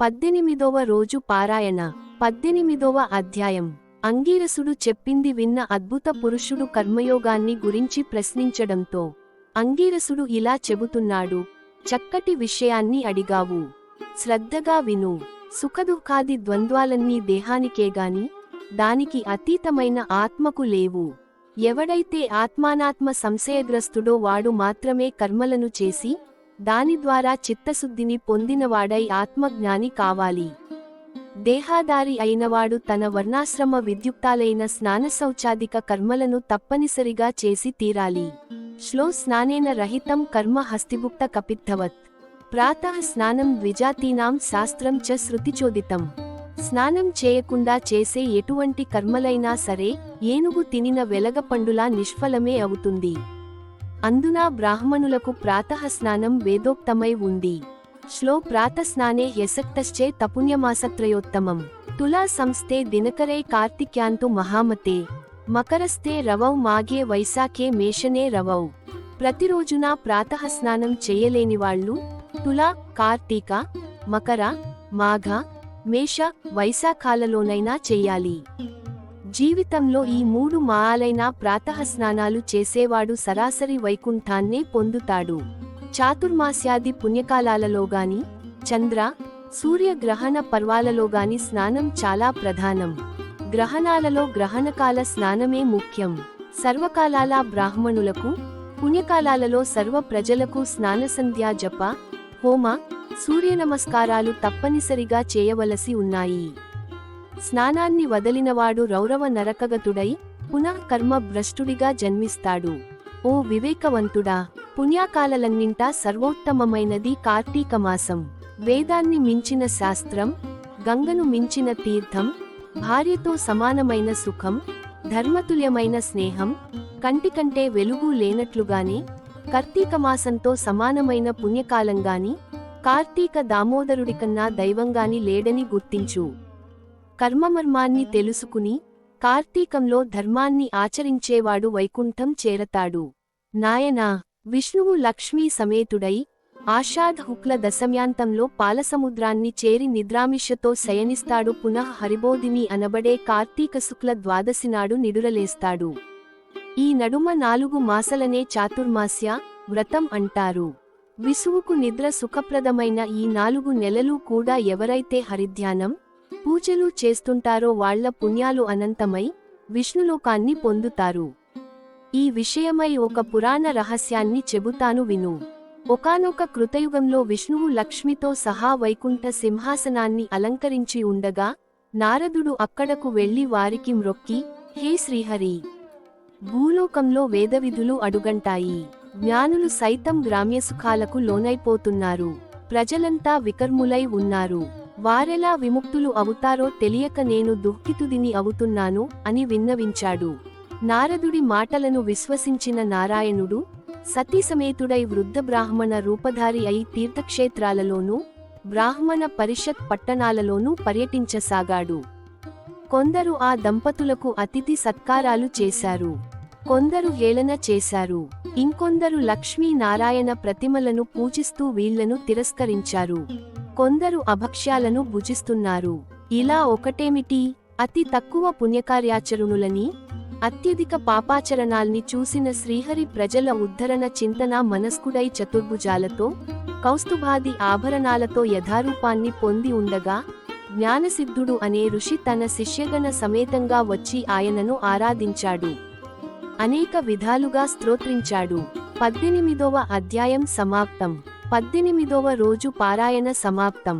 పద్దెనిమిదవ రోజు పారాయణ పద్దెనిమిదవ అధ్యాయం. అంగీరసుడు చెప్పింది విన్న అద్భుత పురుషుడు కర్మయోగాన్ని గురించి ప్రశ్నించడంతో అంగీరసుడు ఇలా చెబుతున్నాడు చక్కటి విషయాన్ని అడిగావు. శ్రద్ధగా విను. సుఖదుఖాది ద్వంద్వాలన్నీ దేహానికేగాని దానికి అతీతమైన ఆత్మకు లేవు. ఎవడైతే ఆత్మానాత్మ సంశయగ్రస్తుడో వాడు మాత్రమే కర్మలను చేసి దాని ద్వారా చిత్తశుద్ధిని పొందినవాడై ఆత్మజ్ఞాని కావాలి. దేహాదారి అయినవాడు తన వర్ణాశ్రమ విద్యుక్తాలైన స్నానశౌచాదిక కర్మలను తప్పనిసరిగా చేసి తీరాలి. శ్లో స్నానేన రహితం కర్మ హస్తిభుక్త కపిద్ధవత్. ప్రాతః స్నానం ద్విజాతీనాం శాస్త్రం చ శృతిచోదితం. స్నానం చేయకుండా చేసే ఎటువంటి కర్మలైనా సరే ఏనుగు తినిన వెలగపండులా నిష్ఫలమే అవుతుంది. అందున బ్రాహ్మణులకు ప్రాతఃస్నానం వేదోక్తమై ఉంది. శ్లో ప్రాతస్నానే యసక్తశ్చే తపుణ్యమాసత్రయోత్తమం. తులా సంస్థే దినకరే కార్తిక్యాంతు మహామతే. మకరస్థే రవౌ మాఘే వైశాఖే మేషనే రవౌ. ప్రతిరోజున ప్రాతః స్నానం తులా కార్తీక మకర మాఘ మేష వైశాఖాలలోనైనా చెయ్యాలి జీవితంలో ఈ మూడు మాయాలైన ప్రాతః స్నానాలు చేసేవాడు సరాసరి వైకుంఠాన్నే పొందుతాడు. చాతుర్మాస్యాది పుణ్యకాలాలలోగాని చంద్ర సూర్య గ్రహణ పర్వాలలోగాని స్నానం చాలా ప్రధానం. గ్రహణాలలో గ్రహణకాల స్నానమే ముఖ్యం. సర్వకాలాల బ్రాహ్మణులకు పుణ్యకాలాలలో సర్వ ప్రజలకు స్నానసంధ్యా జప హోమ సూర్య నమస్కారాలు తప్పనిసరిగా చేయవలసి ఉన్నాయి. స్నానాన్ని వదలినవాడు రౌరవ నరకగతుడై పునః కర్మ భ్రష్టుడిగా జన్మిస్తాడు. ఓ వివేకవంతుడా పుణ్యాకాలలన్నింటా సర్వోత్తమమైనది కార్తీక మాసం. వేదాన్ని మించిన శాస్త్రం గంగను మించిన తీర్థం భార్యతో సమానమైన సుఖం ధర్మతుల్యమైన స్నేహం కంటికంటే వెలుగు లేనట్లుగానే కార్తీక మాసంతో సమానమైన పుణ్యకాలంగాని కార్తీక దామోదరుడికన్నా దైవంగాని లేడని గుర్తించు. కర్మమర్మాన్ని తెలుసుకుని కార్తీకంలో ధర్మాన్ని ఆచరించేవాడు వైకుంఠం చేరతాడు. నాయనా విష్ణువు లక్ష్మీ సమేతుడై ఆషాఢ హుక్ల దశమ్యాంతంలో పాలసముద్రాన్ని చేరి నిద్రామిషతో శయనిస్తాడు. పునః హరిబోధిని అనబడే కార్తీక శుక్ల ద్వాదశి నాడు నిడురలేస్తాడు. ఈ నడుమ నాలుగు మాసలనే చాతుర్మాస్య వ్రతం అంటారు. విసువుకు నిద్ర సుఖప్రదమైన ఈ నాలుగు నెలలు కూడా ఎవరైతే హరిధ్యానం పూజలు చేస్తుంటారో వాళ్ళ పుణ్యాలు అనంతమై విష్ణులోకాన్ని పొందుతారు. ఈ విషయమై ఒక పురాణ రహస్యాన్ని చెబుతాను విను. ఒకానొక కృతయుగంలో విష్ణువు లక్ష్మితో సహా వైకుంఠ సింహాసనాన్ని అలంకరించి ఉండగా నారదుడు అక్కడకు వెళ్ళి వారికి మ్రొక్కి హే శ్రీహరి! భూలోకంలో వేదవిధులు అడుగంటాయి. జ్ఞానులు సైతం గ్రామ్యసుఖాలకు లోనైపోతున్నారు. ప్రజలంతా వికర్ములై ఉన్నారు. వారెలా విముక్తులు అవుతారో తెలియక నేను దుఃఖితుదిని అవుతున్నాను అని విన్నవించాడు. నారదుడి మాటలను విశ్వసించిన నారాయణుడు సతీసమేతుడై వృద్ధ బ్రాహ్మణ రూపధారి అయి తీర్థక్షేత్రాలలోనూ బ్రాహ్మణ పరిషత్ పట్టణాలలోనూ పర్యటించసాగాడు. కొందరు ఆ దంపతులకు అతిథి సత్కారాలు చేశారు. కొందరు హేళన చేశారు. ఇంకొందరు లక్ష్మీ నారాయణ ప్రతిమలను పూజిస్తూ వీళ్ళను తిరస్కరించారు. కొందరు అభక్ష్యాలను భుజిస్తున్నారు. ఇలా ఒకటేమిటి? అతి తక్కువ పుణ్యకార్యాచరణులని అత్యధిక పాపాచరణాల్ని చూసిన శ్రీహరి ప్రజల ఉద్ధరణ చింతన మనస్కుడై చతుర్భుజాలతో కౌస్తుభాది ఆభరణాలతో యథారూపాన్ని పొంది ఉండగా జ్ఞానసిద్ధుడు అనే ఋషి తన శిష్యగణ సమేతంగా వచ్చి ఆయనను ఆరాధించాడు. అనేక విధాలుగా స్తోత్రించాడు. పద్దెనిమిదవ అధ్యాయం సమాప్తం. పద్దెనిమిదవ రోజు పారాయణ సమాప్తం.